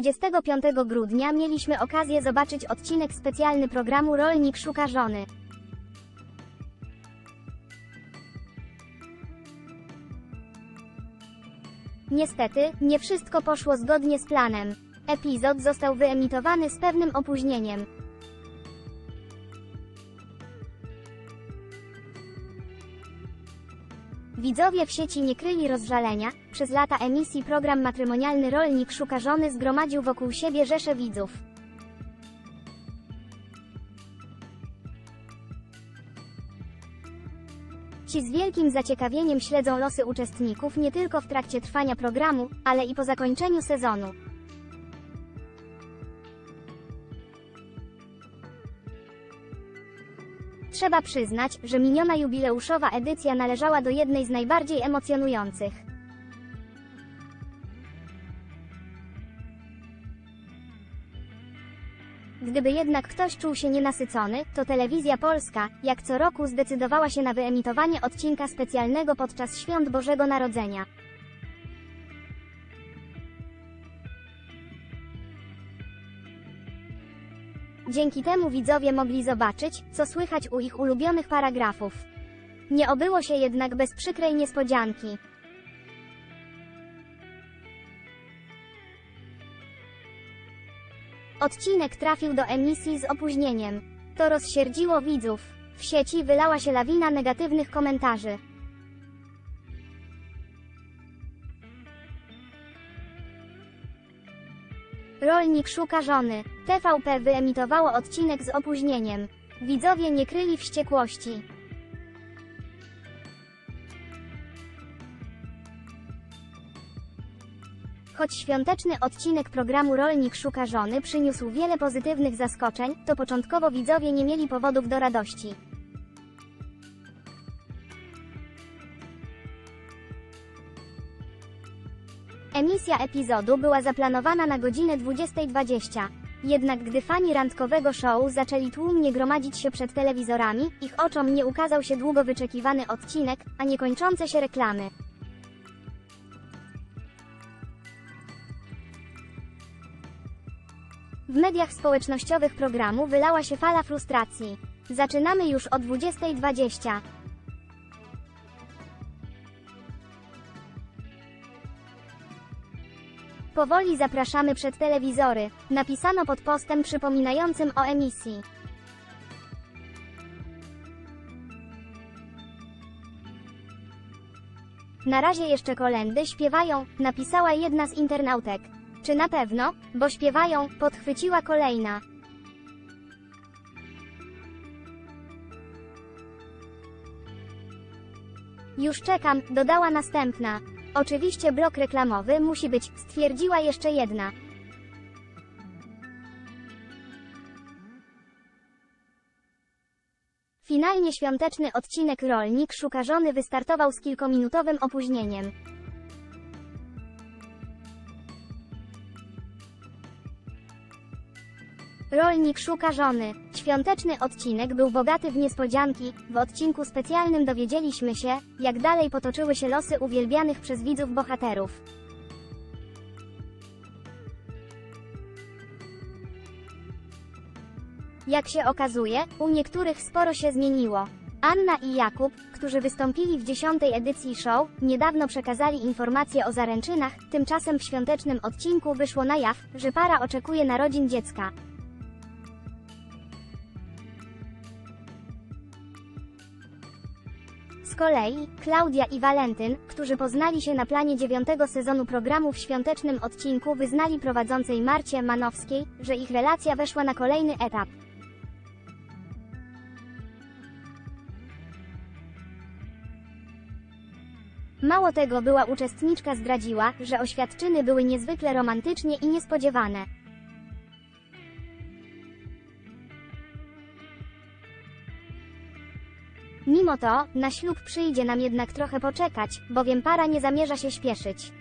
25 grudnia mieliśmy okazję zobaczyć odcinek specjalny programu Rolnik szuka żony. Niestety, nie wszystko poszło zgodnie z planem. Epizod został wyemitowany z pewnym opóźnieniem. Widzowie w sieci nie kryli rozżalenia, przez lata emisji program matrymonialny Rolnik szuka żony zgromadził wokół siebie rzesze widzów. Ci z wielkim zaciekawieniem śledzą losy uczestników nie tylko w trakcie trwania programu, ale i po zakończeniu sezonu. Trzeba przyznać, że miniona jubileuszowa edycja należała do jednej z najbardziej emocjonujących. Gdyby jednak ktoś czuł się nienasycony, to telewizja polska, jak co roku zdecydowała się na wyemitowanie odcinka specjalnego podczas świąt Bożego Narodzenia. Dzięki temu widzowie mogli zobaczyć, co słychać u ich ulubionych paragrafów. Nie obyło się jednak bez przykrej niespodzianki. Odcinek trafił do emisji z opóźnieniem. To rozsierdziło widzów. W sieci wylała się lawina negatywnych komentarzy. Rolnik szuka żony. TVP wyemitowało odcinek z opóźnieniem. Widzowie nie kryli wściekłości. Choć świąteczny odcinek programu Rolnik szuka żony przyniósł wiele pozytywnych zaskoczeń, to początkowo widzowie nie mieli powodów do radości. Emisja epizodu była zaplanowana na godzinę 20.20. Jednak gdy fani randkowego show zaczęli tłumnie gromadzić się przed telewizorami, ich oczom nie ukazał się długo wyczekiwany odcinek, a niekończące się reklamy. W mediach społecznościowych programu wylała się fala frustracji. Zaczynamy już o 20.20. Powoli zapraszamy przed telewizory, napisano pod postem przypominającym o emisji. Na razie jeszcze kolendy śpiewają, napisała jedna z internautek. Czy na pewno? Bo śpiewają, podchwyciła kolejna. Już czekam, dodała następna. Oczywiście blok reklamowy musi być, stwierdziła jeszcze jedna. Finalnie świąteczny odcinek Rolnik szuka żony wystartował z kilkominutowym opóźnieniem. Rolnik szuka żony. Świąteczny odcinek był bogaty w niespodzianki. W odcinku specjalnym dowiedzieliśmy się, jak dalej potoczyły się losy uwielbianych przez widzów bohaterów. Jak się okazuje, u niektórych sporo się zmieniło. Anna i Jakub, którzy wystąpili w dziesiątej edycji show, niedawno przekazali informacje o zaręczynach, tymczasem w świątecznym odcinku wyszło na jaw, że para oczekuje narodzin dziecka. Z kolei, Klaudia i Walentyn, którzy poznali się na planie dziewiątego sezonu programu w świątecznym odcinku wyznali prowadzącej Marcie Manowskiej, że ich relacja weszła na kolejny etap. Mało tego była uczestniczka zdradziła, że oświadczyny były niezwykle romantycznie i niespodziewane. Mimo to, na ślub przyjdzie nam jednak trochę poczekać, bowiem para nie zamierza się śpieszyć.